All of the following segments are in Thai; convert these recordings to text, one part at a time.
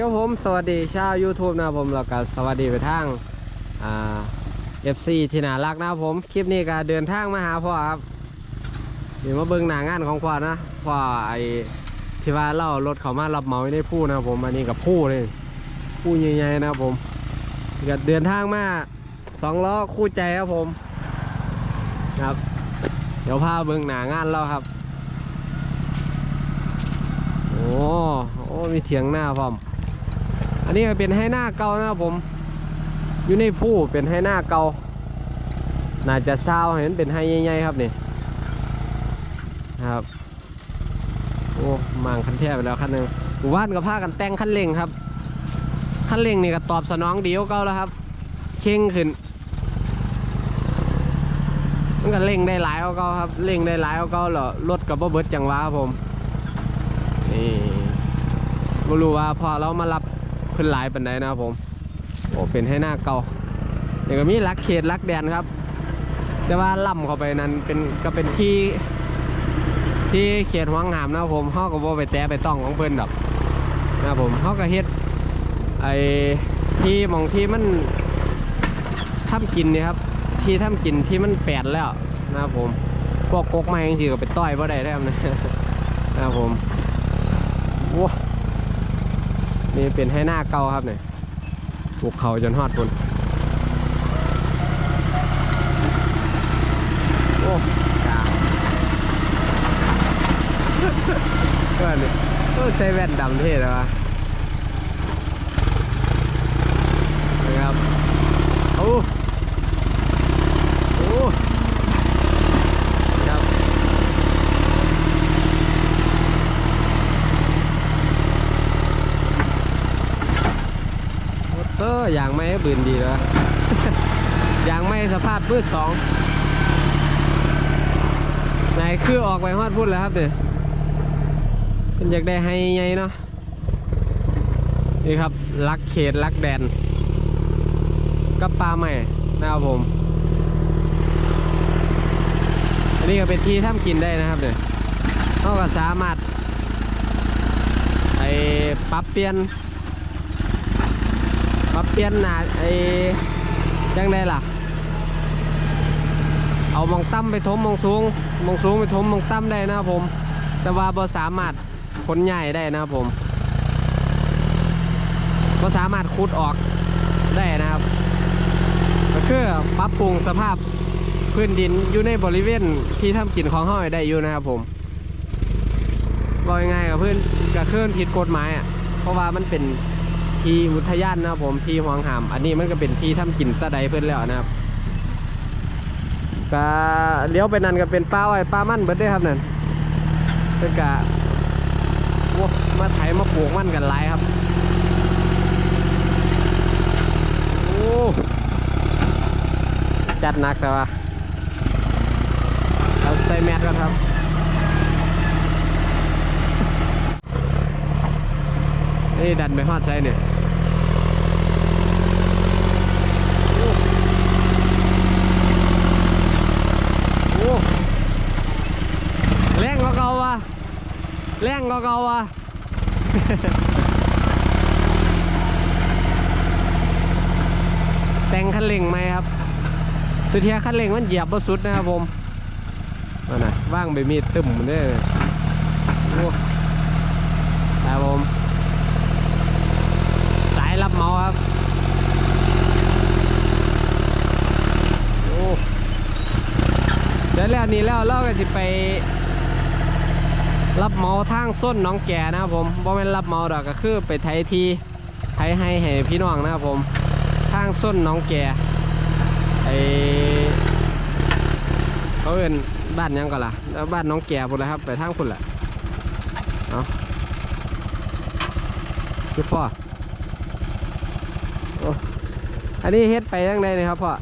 ดีครับผม สวัสดีชาว YouTube นะผมแล้วก็สวัสดีไปทางอ่า FC ที่น่ารักนะผม คลิปนี้ก็เดินทางมาหาพ่อครับเดี๋ยวมาเบิ่งหน้างานของพ่อนะพ่อไอที่ว่าเล่ารถเขามารับเหมาอยู่ในผู้นะผมอันนี้กับผู้เลยผู้ใหญ่ๆนะผมก็เดินทางมาสองล้อคู่ใจครับผมครับ เดี๋ยวพาเบิ่งหน้างานเราครับโอ้ โอ้ มีเถียงหน้าพร้อม อันนี้ก็เป็นให้หน้าเก่านะครับผม อยู่ในผู้เป็นให้หน้าเก่าน่าจะเศร้าเห็นเป็นให้ใหญ่ๆครับนี่ครับโอ้มางคันแท้ไปแล้วคันหนึ่งหมู่บ้านกับผ้ากันแต่งคันเร่งครับ คันเร่งนี่ก็ตอบสนองดีกว่าเก่าแล้วครับ เข่งขึ้นมันก็เร่งได้หลายกว่าเก่าครับเร่งได้หลายกว่าเก่าแล้วรถกับบ่เบิดจังหวะครับผมนี่ไม่รู้ว่าพอเรามารับ ขึ้นหลายปันไดนะครับผม โอ้เป็นให้หน้าเก่าเดี๋ยวก็มีลักเขตลักแดนครับ แต่ว่าล่ำเข้าไปนั้นเป็นก็เป็นที่ ที่เขตหวังหามนะครับผมเขาก็บ่ไปแตะไปต้องของเพิ่นดอกนะครับผมเขาก็เฮ็ดไอ้ที่มองที่มันทำกินนี่ครับ ที่ทำกินที่มันแปดแล้วนะครับผมพวกกกไม้จริงๆก็ไปต้อยบ่ได้แล้วนะนะครับผมว้า นี่เป็นให้หน้าเก่าครับเนี่ยปลูกเขาจนฮอดบนโอ้กาเพื่อนเนี่เออใส่แว่นดำเท่เลยวะนะครับโอ้ครับ เอออ ย่างไม่บืนดีแล้วอย่างไม่สภาพพืชสองไหนคือออกไปฮอดพูดแล้วครับเดี๋ยเป็นอยากได้ให้ไงเนาะนี่ครับลักเขตลักแดนกับปลาใหม่นะครับผมอันนี้ก็เป็นที่ทำกินได้นะครับเนี่ยเขาก็สามารถไอ้ปรับเปลี่ยน ปรับเปลี่ยนหนาไอ้ยังไงล่ะ เอามองต่ำไปทมมองสูงมองสูงไปทมมองต่ำได้นะครับผม แต่ว่าบ่สามารถขนใหญ่ได้นะครับผมบ่สามารถขุดออกได้นะครับก็คือปรับปรุงสภาพพื้นดินอยู่ในบริเวณที่ทำกินของห้อยได้อยู่นะครับผมบอกยังไงกับเพื่อนกับเคลื่อนผิดกฎหมายอะเพราะว่ามันเป็น ที่อุทยานนะครับผมที่หวงหาม อันนี้มันก็เป็นที่ทำกินตะไดเพื่อนแล้วนะครับก็เลี้ยวไปนั่นก็เป็นป้าไอ้ป้ามั่นเบิดได้ครับนั่นเพื่อนกะมาไถมาปลูกมั่นกันหลายครับโอ้จัดหนักแต่ว่าเราใส่แมสกันครับ นี่ดันไปฮอดใจเนี่ยโอ้แรงก็เกาวะแรงก็เกาวะแต่งคันเร่งไหมครับ สุดท้ายคันเร่งมันเหยียบบ่สุดนะครับผมนั่นนะว่างไปมีดตึมมันเด้อโอ้ครับผม สายรับเหมาครับ โอ้เดี๋ยวแล้ว นี้แล้วเราก็สิไป รับเมาทางส้นน้องแก่นะครับผมบ่แม่นรับเมาดอกก็คือไปไทยทีไทยให้ให้พี่น้องนะครับผมทางส้นน้องแก่ไอเขาเอินบ้านยังก่อนล่ะแล้วบ้านน้องแก่พุ่นละครับ ไปทางพุ่นแหละเอาคือพ่ออันนี้เฮ็ดไปยังไงนี่ครับพ่อ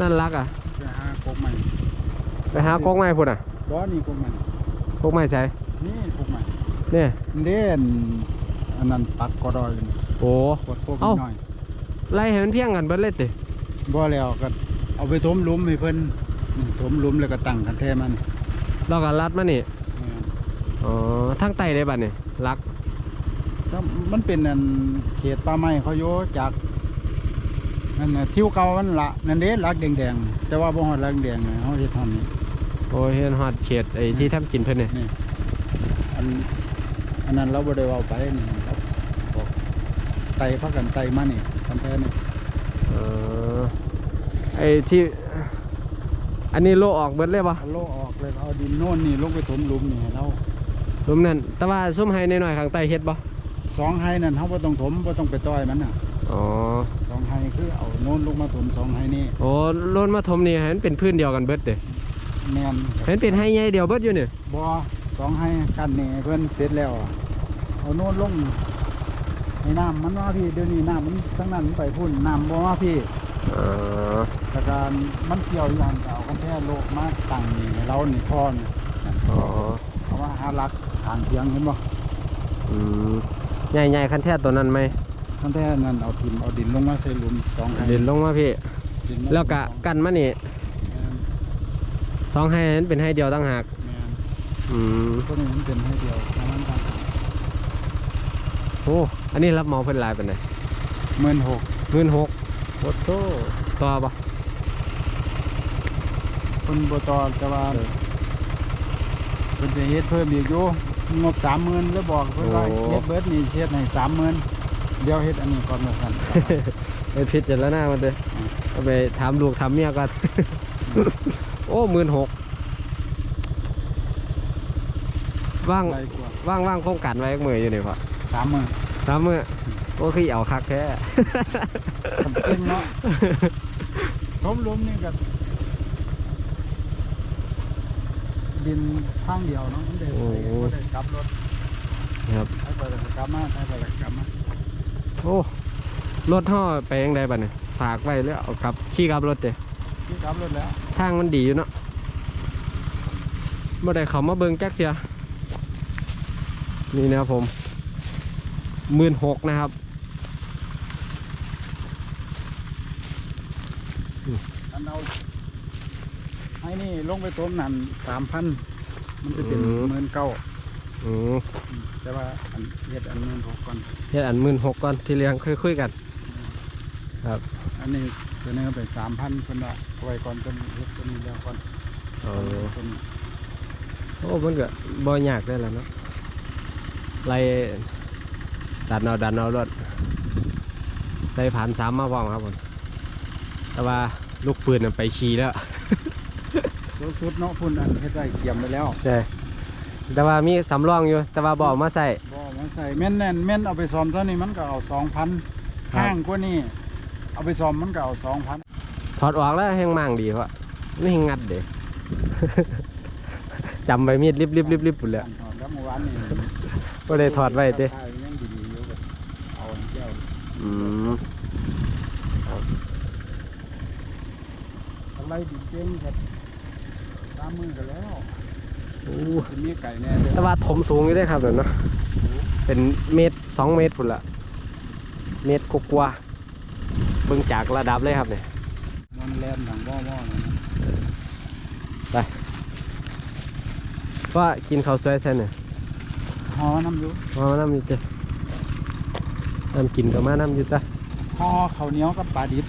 นั่นรักอะไปหากกใหม่ไปหาโกงไม้พุ่นอะบ่นี่กกใหม่โกงไม้ใช่นี่กกใหม่เนี่ยเด่นอันนั้นปักกอดอยกันโอ้กดพวกเอ้าน้อยไล่ให้มันเพียงกันเบิดเลยติบ่แล้วก็เอาไปถมหลุมให้เพิ่นนี่ถมหลุมแล้วก็ตั้งกันแท้มันเราก็รัดมานี่เอออ๋อทั้งไตได้บัดนี่รักถ้ามันเป็นอันเขตป่าไม้เขาโยจาก นั่นน่ะทิวเก่ามันละนั่นเด้ลักแดงๆแต่ว่าบ่ฮอดลักแดงๆเขาเฮ็ดทำนี่โอ้ยเห็นฮอดเขตไอ้ที่ทำกินเพิ่นนี่นี่อันอันนั้นเราบ่ได้เว้าไปนี่ครับบอกไต่พักกันไต่มานี่คำแท้นี่เออไอ้ที่ อันนี้โลออกเบิดเลยปะเอาโลออกเลยเอาดินโน่นนี่ลงไปถมหลุมนี่ให้เรารวมนั่นแต่ว่าซุ่มให้น้อยๆข้างใต้เฮ็ดบ่สองไฮนั่นเขาบ่ต้องถมบ่ต้องไปต้อยมันน่ะ อ๋อสองไฮคือเอาโน่นลงมาถมสองไฮนี่โอ้โลนมาถมนี่ให้มันเป็นพื้นเดียวกันเบิดเด้แม่นให้มันเป็นให้ใหญ่เดียวเบิดอยู่นี่บ่สองไฮกันนี่เพิ่นเสร็จแล้วอะเอาโน่นลงให้น้ำมันว่าพี่เดี๋ยวนี้น้ำมันทั้งนั้นมันไปพุ่นน้ำบ่ว่าพี่อ๋อแต่การมันเกี่ยวอยู่หันก็เอากันแท้โลกมาตั้งนี่ให้เรานี่พ่อนี่นั่นอ๋อเอาว่าหารักทางเทียงเห็นบ่อืมใหญ่ๆคันแท้ตัวนั้นไหม กันแท้นั่นเอาทิมเอาดินลงมาใส่หลุมสองไฮเด่นลงมาพี่ ดินมาแล้วก็สองกันมานี่แม่นสองให้นั้นเป็นให้เดียวต่างหากแม่นอืมตัวนี้มันเป็นให้เดียวประมาณกันโอ้อันนี้รับเหมาเพิ่นหลายปานใดหมื่นหกหมื่นหกโอ้โตต่อบ่คนบตอแต่ว่าเป็นจะเฮ็ดเพิ่มอีกอยู่งบสามหมื่นแล้วบอกเพิ่นว่าเฮ็ดเบิร์ดนี่เฮ็ดให้สามหมื่น เดี๋ยวเฮ็ดอันนี้ก่อนมาสั่นไปพิจารณามันเด้อเอาไปถามลูกถามเมียก่อนโอ้หมื่นหกว่างไรกว่าว่างว่างโครงการไว้มืออยู่นี่พอสามหมื่นสามมือโอ้คือเอาคักแท้ทำเก่งเนาะทมหลุมนี่ก็ดินทางเดียวเนาะมันได้โอ้ไปโหบ่ได้กลับรถครับให้ไปแล้วก็กลับมาให้ไปแล้วก็กลับมา โอ้รถห่อไปยังไงบ้านี่ฝากไว้แล้วเอากลับขี่กลับรถเด้ที่กลับรถแล้วทางมันดีอยู่เนาะเมื่อใดเขามาเบิ่งแจ๊กเสียนี่นะครับผมหมื่นหกนะครับอันเอาให้นี่ลงไปต้มนั่นสามพันมันจะเป็นอืมหมื่นเก้า อืมแต่ว่าอันเฮ็ดอันหมื่นหกก่อนเฮ็ดอันหมื่นหกก่อนที่เลี้ยงคุยคุยๆกัน ครับ อันนี้เสนอไปสามพันคนละเอาไว้ก่อนต้นเฮ็ดต้นนี้แล้วก่อนเออต้นนี้โอ้มันก็บ่ยากได้แล้วเนาะไล่ดันเอาดันเอารถใส่ผ่านสามมาพร้อมครับผมแต่ว่าลูกปืนน่ะไปขี่แล้วตัวสุดเนาะพุ่นอันเฮ็ดไว้เตรียมไปแล้วใช่ แต่ว่ามีสำรองอยู่ แต่ว่าบเอกมาใส่ บ่มาใส่แม่นแน่นแม่นเอาไปซ่อมเท่านี้มันก็เอาสองพันครับ ห้างกว่านี้เอาไปซ่อมมันก็เอาสองพันถอดออกแล้วแห้งมั่งดีเพราะไม่ให้งัดเด้ จำใบมีดริบริบริบริบปุ่นเลยแล้วเมื่อวานนี่ก็เลยถอดไว้เด้ถ่ายยังดีๆอยู่ก็เอาอันเดียวอืมอะไรดิเก่งครับตามมือกันแล้ว โอ้จะมีไก่แน่เลยแต่ว่าถมสูงอยู่ได้อครับเดี๋ยวเนาะเป็นเมตรสองเมตรพุ่นละเมตรกว่าๆเบิ่งจากระดับเลยครับเนี่ยมันแลนหนังว่อๆนะว่ากินข้าวสวยใช่เนี่ยหอน้ำอยู่อ๋อน้ำอยู่จ้ะน้ำกินก็มาน้ำอยู่จ้ะหอข้าวเหนียวกับปลาดิบ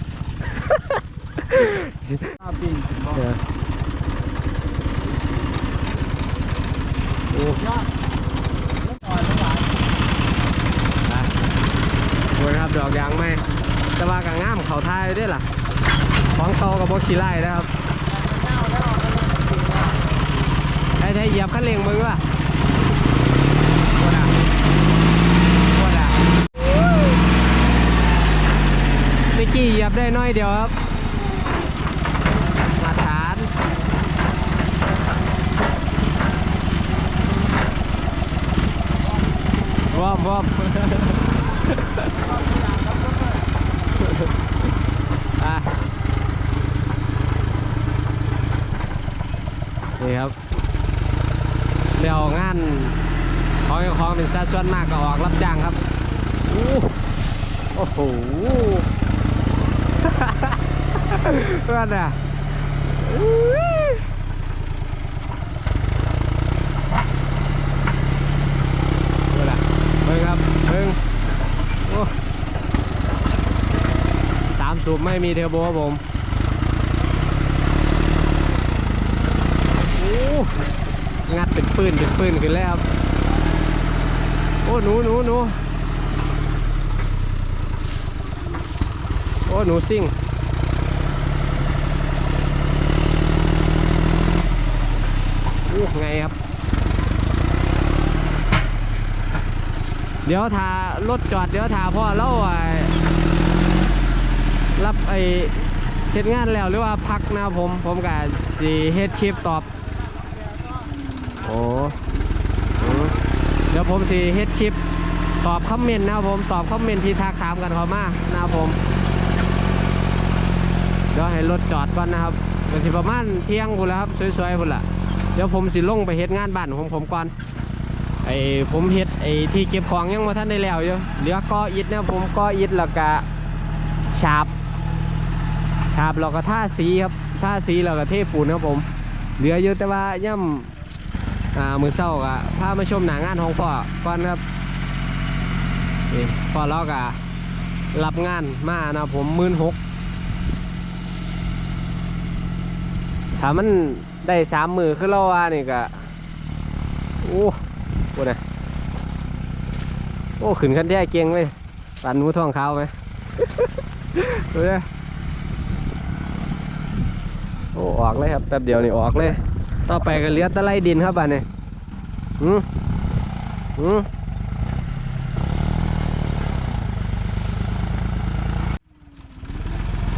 ข้าวปิ้งกินบ่ เออโอ้ ยอดอ่อยแล้วหวานได้โอ้ยครับดอกยางไหมแต่ว่ากางงามเขาทายด้อล่ะของโตกับโบขี้ไล่นะครับไอ้ไทยเหยียบขั้นเร่งมึงวะโคตรอะโคตรอะเมื่อกี้เหยียบได้น้อยเดียวครับ มาตรฐาน วอมวอมอะนี่ครับเดี๋ยวงานของเจ้าของเป็นสัดส่วนมากก็ออกรับจ้างครับโอ้โหเพื่อนอะอู้ย เบิ้งสามสูบไม่มีเทอร์โบครับผมโอ้งัดเป็นปืนเป็นปืนขึ้นแล้วครับ โอ้หนูหนูหนูโอ้หนูซิ่งโอ้ไงครับ เดี๋ยวทารถจอดเดี๋ยวทาพ่อเล่าไอ้รับไอ้เฮ็ดงานแล้วหรือว่าพักนะผมผมกับสีเฮ็ดคลิปตอบ โอ้เดี๋ยวผมสีเฮ็ดคลิปตอบคอมเมนต์นะผมตอบคอมเมนต์ที่ทักถามกันเขามานะผมเดี๋ยวให้รถจอดก่อนนะครับก็สิประมาณเที่ยงพุ่นแล้วครับสวยๆพุ่นละเดี๋ยวผมสิลงไปเฮ็ดงานบ้านของผมก่อน ไอ้ผมเฮ็ดไอ้ที่เก็บของยังมาท่านได้แล้วอยู่เหลือก่ออิฐนะผมก่ออิฐแล้วก็ฉาบฉาบแล้วก็ท่าสีครับท่าสีแล้วก็เทปูนครับผม เหลืออยู่แต่ว่าย่ำอ่ามือเศร้าก็พามาชมหนางานของพ่อก่อนครับนี่พ่อเราก็รับงานมานะผมมื่นหกถ้ามันได้สามมือคือเราว่านี่ก็โอ้ โหนะโอ้ขึ้นคันแท้เก่งเลยปันหนูท้องเขาไหมดูดิโอ้ออกเลยครับแป๊บเดียวนี่ออกเลย ต่อไปก็เลือแตะไลดินครับบ้านนี่อืมอืม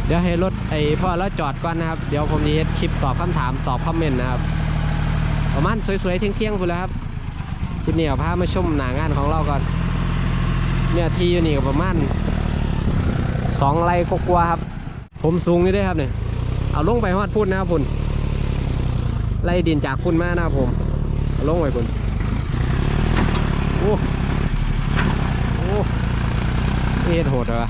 เดี๋ยวให้รถไอ้พ่อเราจอดก่อนนะครับ เดี๋ยวผมจะคลิปตอบคำถามตอบคอมเมนต์นะครับ ประมาณสวยๆเที่ยงๆพูดแล้วครับ ทีนี้เอาพามาชมหนางานของเราก่อนเนี่ยที่อยู่นี่ก็ประมาณสองไร่กว่าครับ ผมสูงนี่ได้ครับเนี่ยเอาลงไปฮอดพุ่นนะครับพุ่นไล่ดินจากพุ่นมานะครับผมเอาลงไปพุ่นโอ้โอ้เฮ็ดโหดเหรอร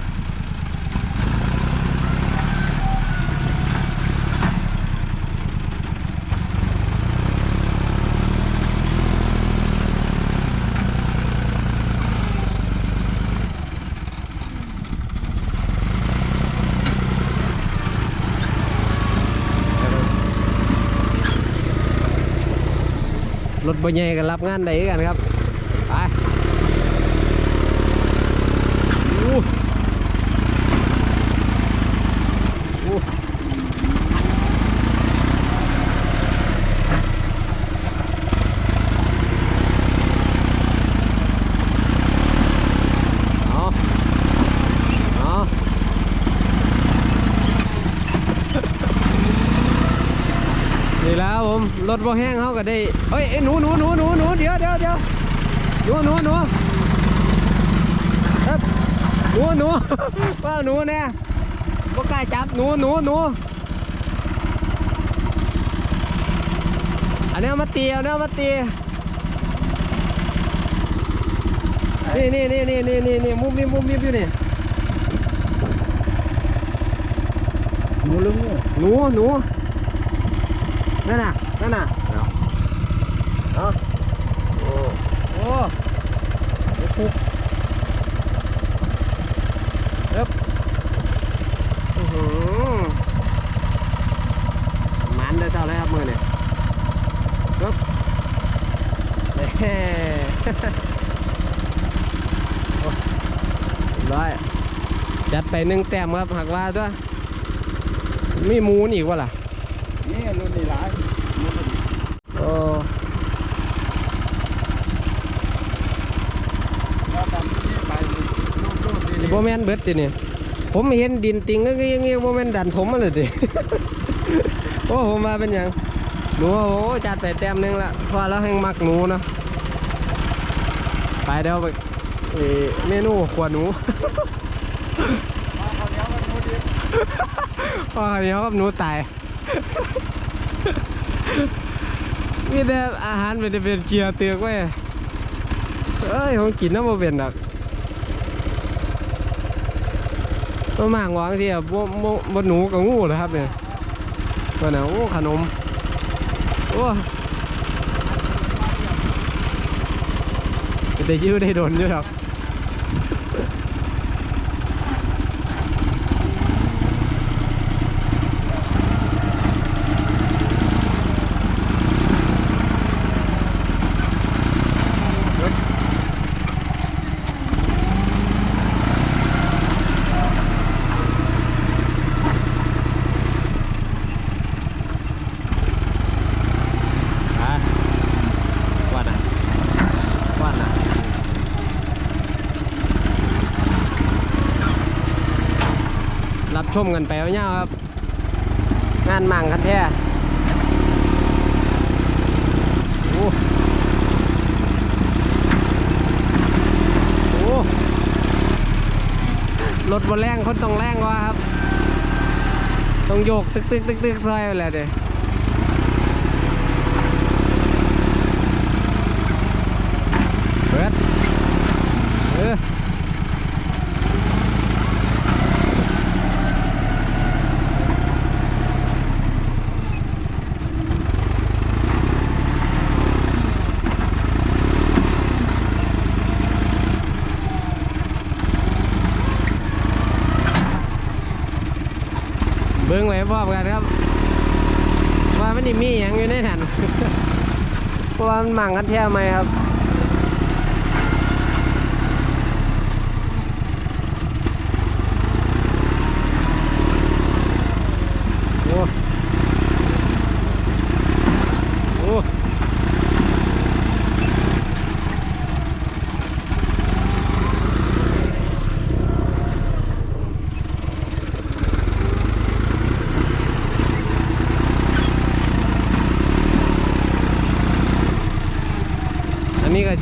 ถบรรยายกันรับงานใดกันครับ ไปอู้อู้เอาเอานี่แล้วค รับผมรถบ่แห้งเขาก็ได้เอ้ยเอ้ยหนูหนูหนูหนูหนูเดี๋ยวเดี๋ยวเดี๋ยวหนูหนูหนูเอ๊บหนูหนูว่าหนูเนี่ยบ่กล้าจับหนูหนูหนูอันนี้เอามาตีเอาเนี่ยเอามาตีนี่นี่นี่นี่นี่นี่นี่มุมนี้มุมนี้อยู่นี่หนูลุงเนี่ยหนูหนูนั่นน่ะ นั่นน่ะเอาเอาโอ้โอ้โอ้ปุ๊บเอ๊บอื้อหือมันได้เท่าไรครับมือเนี่ยเอ๊บเฮ้โอ้เรียบร้อยจัดไปหนึ่งแต้มครับหักว่าตัวมีหมูนอีกวะล่ะนี่รุ่นนี้หลายรุ่นนี้ โอ้ แล้วตามที่ไปลูกๆ นี่ ดี โบ แมนเบิดติเนี่ยผมเห็นดินติงก็ยังยังโบแมนดันถมมาเลยติโอ้ผมมาเป็นหยังหนูโอ้จัดไปแต้มนึงละพอแล้วแห้งมักหนูเนาะไปเดี๋ยวไปเมนูขวหนูๆเอานหนูพอเดี๋ยวกับหนูตายมีแต่อาหารเป็นเป็นเจียเตือกไว้เอ้ยของกินน้ำโบเป็นดอก ต้นหมางวางที่อะบ่บ่บ่หนูกับงูเลยครับเนี่ยตัวน่ะโอ้ขนมโอ้แต่ยื้อได้โดนด้วยครับ ชมกันไปเอาเนาครับ งานมังคันแท้โอ้โหรถบนแรงคนต้องแรงว่าครับ ต้องโยกตึกตึกตึกตึกซอยไปแล้วเด้เปิดเออเบิ้งไว้พร้อมกันครับ ว่ามันนี่มีอย่างอยู่ในนั้น เพราะว่ามันมั่งกันแท้ไหมครับ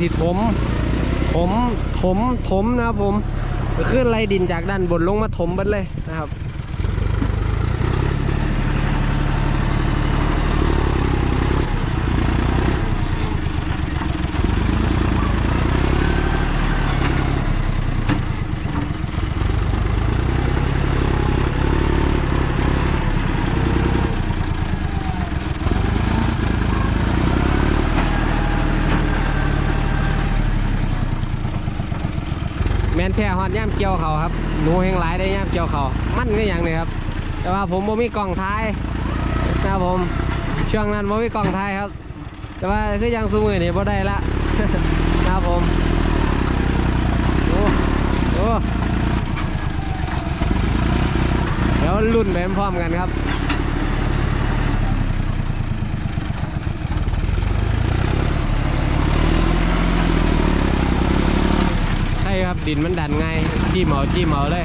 สิถม ถม ถม ถมนะครับผมก็คือไล่ดินจากด้านบนลงมาถมบัดเลยนะครับ ย่ามเกี่ยวเขาครับหนูแห่งหลายได้ย่ามเกี่ยวเขามั่นก็อย่างนี้ครับ แต่ว่าผมบ่มีกล่องท้ายนะครับผมช่วงนั้นบ่มีกล่องท้ายครับ แต่ว่าคือยังสูมือนี่บ่ได้ละนะครับผมโอ้โอ้เดี๋ยวรุ่นไปพร้อมกันครับ ครับดินมันดันง่ายจี้เหมาจี้เหมาเลย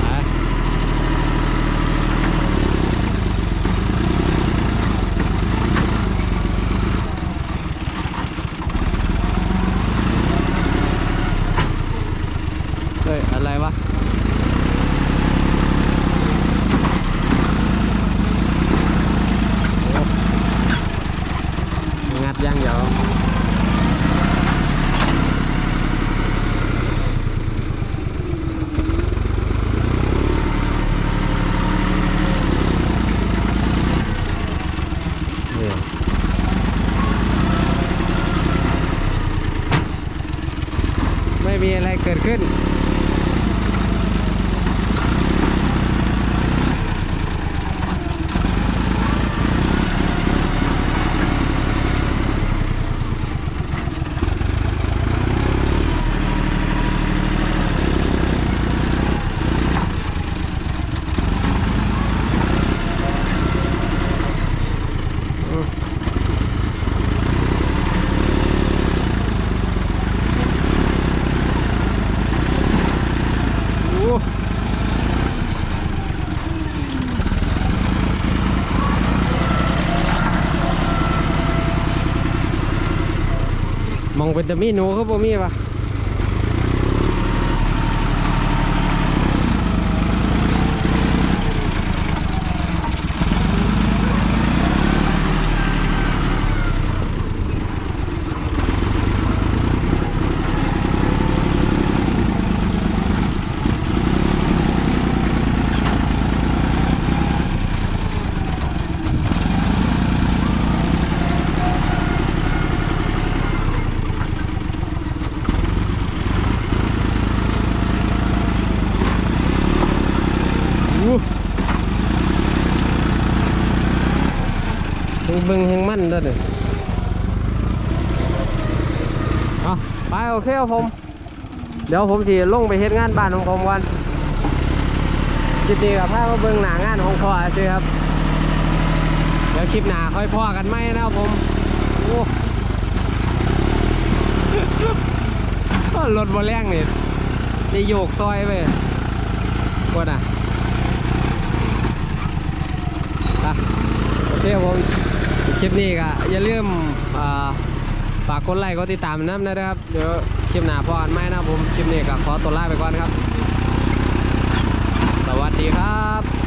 ไปเฮ้ย อะไรวะ โอ้งัดอย่างเดียวนี่ไม่มีอะไรเกิดขึ้น โอ้มอง เป็นแต่มีหนูเขาบ่มีปะอู้เบิ่งเบิ่งแหงมันเด้อเนี่ยเอา ไปโอเคครับผม เดี๋ยวผมสิลงไปเฮ็ดงานบ้านของผมก่อนคลิปนี้กับพามาเบิ่งหน้างานของพ่อซื่ครับ เดี๋ยวคลิปหน้าค่อยพ่อกันไหมนะครับผมโอ้รถบนแรงนี่นี่โยกซอยไปกดอะอะโอเคผมคลิปนี้ก็อย่าลืมอ่า ฝากกดไลค์กดติดตามน้ำนะครับ เดี๋ยวคลิปหน้าพอกันไหมนะผมคลิปนี้ก็ขอตัวลาไปก่อนครับ สวัสดีครับ